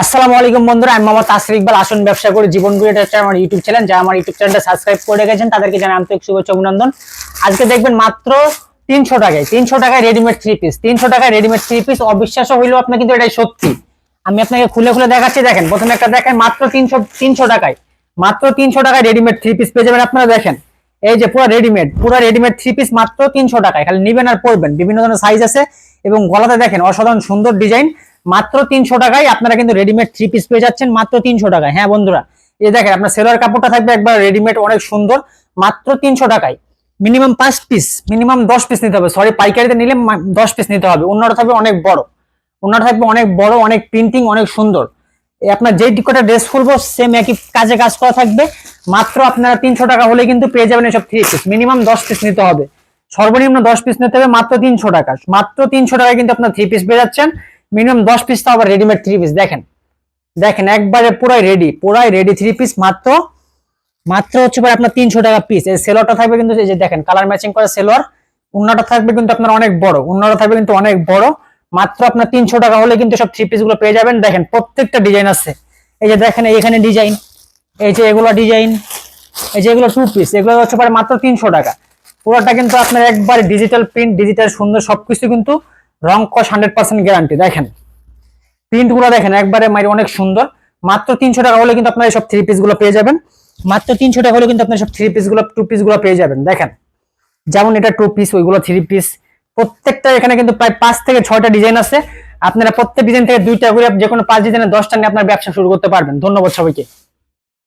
আসসালামু আলাইকুম বন্ধুরা, আমি মোহাম্মদ তাসরিক ইকবাল, আসন ব্যবসা করে জীবন গুড়ি এটা আমার ইউটিউব চ্যানেল যারা আমার ইউটিউব চ্যানেলটা সাবস্ক্রাইব করে রেখেছেন, তাদেরকে জানাই আন্তরিক শুভেচ্ছা অভিনন্দন। আজকে দেখবেন মাত্র তিনশো টাকায় তিনশো টাকায় রেডিমেড থ্রি পিস তিনশো টাকায় রেডিমেড থ্রি পিস অবিশ্বাস হইলেও আপনার কিন্তু এটাই সত্যি। আমি আপনাকে খুলে খুলে দেখাচ্ছি, দেখেন, প্রথমে একটা দেখেন মাত্র তিনশো তিনশো টাকায়, মাত্র তিনশো টাকায় রেডিমেড থ্রি পিস পেয়ে যাবেন আপনারা, দেখেন। এই যে পুরো রেডিমেড পুরো রেডিমেড থ্রি পিস মাত্র তিনশো টাকায়, খালি নিবেন আর পরবেন, বিভিন্ন ধরনের সাইজ আছে, এবং গলাতে দেখেন অসাধারণ সুন্দর ডিজাইন মাত্র তিনশো টাকায় আপনারা কিন্তু রেডিমেড থ্রি পিস পেয়ে যাচ্ছেন, মাত্র তিনশো টাকায়। হ্যাঁ বন্ধুরা, এই দেখেন, আপনার সেলোয়ার কাপড়টা থাকবে একবার রেডিমেড অনেক সুন্দর, মাত্র তিনশো টাকায়। মিনিমাম পাঁচ পিস মিনিমাম দশ পিস নিতে হবে। সরি পাইকারিতে নিলে দশ পিস নিতে হবে। অন্যটা থাকবে অনেক বড়। অন্যটা থাকবে অনেক বড়, অনেক প্রিন্টিং অনেক সুন্দর। আপনার যেই কটা ড্রেস খুলবো সেম একই কাজে কাজ করা থাকবে। মাত্র আপনারা তিনশো টাকা হলে কিন্তু পেয়ে যাবেন এসব থ্রি পিস মিনিমাম দশ পিস নিতে হবে। সর্বনিম্ন দশ পিস নিতে হবে মাত্র তিনশো টাকা। মাত্র তিনশো টাকায় কিন্তু আপনার থ্রি পিস পেয়ে যাচ্ছেন। মিনিমাম দশ পিস তো আবার রেডিমেড থ্রি পিস দেখেন। দেখেন, একবারে পুরাই রেডি পুরাই রেডি থ্রি পিস মাত্র মাত্র হচ্ছে পরে আপনার তিনশো টাকা পিস এই সেলোয়ারটা থাকবে কিন্তু এই যে দেখেন কালার ম্যাচিং করা সেলোয়ার, উন্নাটা থাকবে কিন্তু আপনার অনেক বড়, উন্নাটা থাকবে কিন্তু অনেক বড়। মাত্র আপনার তিনশো টাকা হলে কিন্তু সব থ্রি পিসগুলো পেয়ে যাবেন। দেখেন, প্রত্যেকটা ডিজাইন আছে। এই যে দেখেন এখানে ডিজাইন এই যে এগুলো ডিজাইন এই যে এগুলো টু পিস এগুলো হচ্ছে পরে মাত্র তিনশো টাকা। পুরোটা কিন্তু আপনার একবার ডিজিটাল প্রিন্ট ডিজিটাল সুন্দর সবকিছু কিন্তু রং কস হান্ড্রেড পার্সেন্ট গ্যারান্টি দেখেন। প্রিন্টগুলো দেখেন, একবারে মাইর অনেক সুন্দর। মাত্র তিনশো টাকা হলে কিন্তু আপনার সব থ্রি পিসগুলো পেয়ে যাবেন। মাত্র তিনশো টাকা হলে কিন্তু আপনার সব থ্রি পিসগুলো টু পিসগুলো পেয়ে যাবেন, দেখেন। যেমন এটা টু পিস ওইগুলো থ্রি পিস প্রত্যেকটা এখানে কিন্তু প্রায় পাঁচ থেকে ছয়টা ডিজাইন আছে। আপনারা প্রত্যেক ডিজাইন থেকে দুইটা করে যে কোনো পাঁচ ডিজাইনের দশটা নিয়ে আপনার ব্যবসা শুরু করতে পারবেন। ধন্যবাদ সবাইকে।